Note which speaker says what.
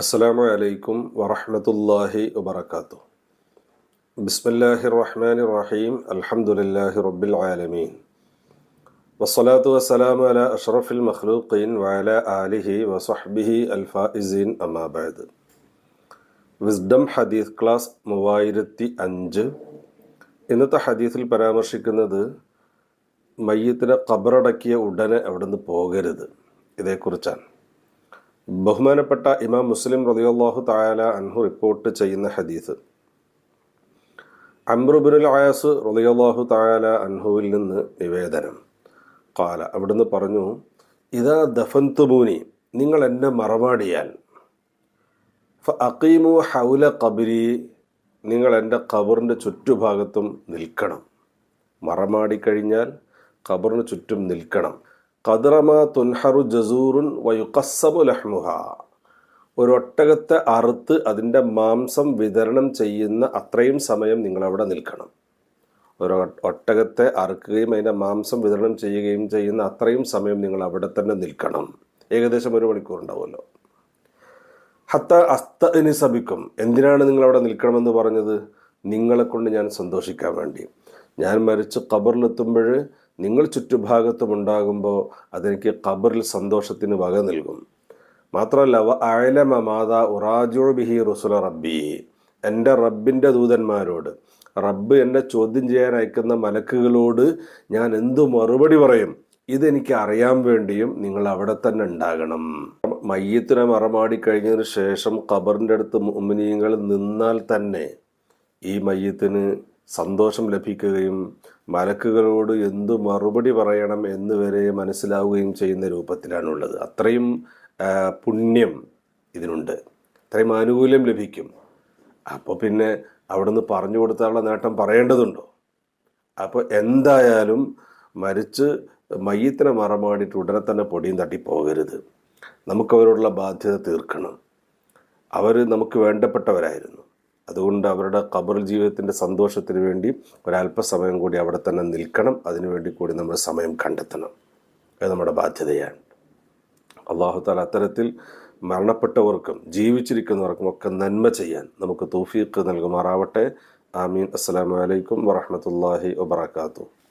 Speaker 1: അസ്സലാമു അലൈക്കും വറഹമത്തല്ലാഹി വബർക്കാത്തു ബിസ്മില്ലാഹി റഹ്മാൻ റഹീം അൽഹംദുലില്ലാഹി റബ്ബിൽ ആലമീൻ വസ്സലാത്തു വസ്സലാമു അല അഷ്റഫിൽ മഖ്ലൂഖീൻ വഅല ആലിഹി വസഹ്ബിഹി അൽഫായിസീൻ അമാബാദ് വിസ്ഡം ഹദീസ് ക്ലാസ് മൂവായിരത്തി അഞ്ച് ഇന്നത്തെ ഹദീസിൽ പരാമർശിക്കുന്നത് മയ്യത്തിനെ കബറടക്കിയ ഉടനെ അവിടെ നിന്ന് പോകരുത്. ഇതേക്കുറിച്ചാണ്. ബഹുമാനപ്പെട്ട ഇമാം മുസ്ലിം റളിയല്ലാഹു തായാല അൻഹു റിപ്പോർട്ട് ചെയ്യുന്ന ഹദീസ്. അമ്രുബിനുൽ ആയാസ് റളിയല്ലാഹു തായാല അൻഹുവിൽ നിന്ന് നിവേദനം. കാല അവിടുന്ന് പറഞ്ഞു ഇതാ ദഫൻതുമൂനി നിങ്ങൾ എന്നെ മറമാടിയാൽ അക്കീമു ഹൗല കബരി നിങ്ങൾ എന്റെ കബറിന്റെ ചുറ്റുഭാഗത്തും നിൽക്കണം. മറമാടിക്കഴിഞ്ഞാൽ കബറിന് ചുറ്റും നിൽക്കണം. കദറമ തുൻഹറു ജസൂറുൻ വയുക്കസ്സബു ലഹ്മുഹ. ഒരൊട്ടകത്തെ അറുത്ത് അതിന്റെ മാംസം വിതരണം ചെയ്യുന്ന അത്രയും സമയം നിങ്ങളവിടെ നിൽക്കണം. ഒരു ഒട്ടകത്തെ അറുക്കുകയും അതിന്റെ മാംസം വിതരണം ചെയ്യുകയും ചെയ്യുന്ന അത്രയും സമയം നിങ്ങൾ അവിടെ തന്നെ നിൽക്കണം. ഏകദേശം ഒരു മണിക്കൂർ ഉണ്ടാവുമല്ലോ. ഹത്ത അസ്തനി സബിക്കും. എന്തിനാണ് നിങ്ങൾ അവിടെ നിൽക്കണമെന്ന് പറഞ്ഞത്? നിങ്ങളെക്കൊണ്ട് ഞാൻ സന്തോഷിക്കാൻ വേണ്ടി. ഞാൻ മരിച്ച് ഖബറിലെത്തുമ്പോൾ നിങ്ങൾ ചുറ്റുഭാഗത്തും ഉണ്ടാകുമ്പോൾ അതെനിക്ക് ഖബറിൽ സന്തോഷത്തിന് വക നൽകും. മാത്രമല്ല വ അയലമ മാതാ ഉറാജോ ബിഹി റുസുല റബ്ബി. എന്റെ റബ്ബിന്റെ ദൂതന്മാരോട് റബ്ബ് എന്നെ ചോദ്യം ചെയ്യാൻ അയക്കുന്ന മലക്കുകളോട് ഞാൻ എന്തു മറുപടി പറയും? ഇതെനിക്ക് അറിയാൻ വേണ്ടിയും നിങ്ങൾ അവിടെ തന്നെ ഉണ്ടാകണം. മയ്യത്തിനെ മറമാടി കഴിഞ്ഞതിന് ശേഷം ഖബറിന്റെ അടുത്ത് മുമിനീങ്ങൾ നിന്നാൽ തന്നെ ഈ മയ്യത്തിന് സന്തോഷം ലഭിക്കുകയും മലക്കുകളോട് എന്തു മറുപടി പറയണം എന്ന് വരെ മനസ്സിലാവുകയും ചെയ്യുന്ന രൂപത്തിലാണുള്ളത്. അത്രയും പുണ്യം ഇതിനുണ്ട്. അത്രയും ആനുകൂല്യം ലഭിക്കും. അപ്പോൾ പിന്നെ അവിടുന്ന് പറഞ്ഞു കൊടുത്താലുള്ള നേട്ടം പറയേണ്ടതുണ്ടോ? അപ്പോൾ എന്തായാലും മരിച്ച് മയ്യത്തിനെ മറമാടിയിട്ട് ഉടനെ തന്നെ പൊടിയും തട്ടി പോകരുത്. നമുക്കവരോടുള്ള ബാധ്യത തീർക്കണം. അവർ നമുക്ക് വേണ്ടപ്പെട്ടവരായിരുന്നു. അതുകൊണ്ട് അവരുടെ ഖബർ ജീവിതത്തിന്റെ സന്തോഷത്തിന് വേണ്ടി ഒരല്പസമയം കൂടി അവിടെ തന്നെ നിൽക്കണം. അതിനുവേണ്ടി കൂടി നമ്മൾ സമയം കണ്ടെത്തണം. അത് നമ്മുടെ ബാധ്യതയാണ്. അള്ളാഹു താല അത്തരത്തിൽ മരണപ്പെട്ടവർക്കും ജീവിച്ചിരിക്കുന്നവർക്കും ഒക്കെ നന്മ ചെയ്യാൻ നമുക്ക് തൗഫീഖ് നൽകുമാറാവട്ടെ. ആമീൻ. അസ്സലാമു അലൈക്കും വറഹ്മത്തുള്ളാഹി വബറകാതുഹു.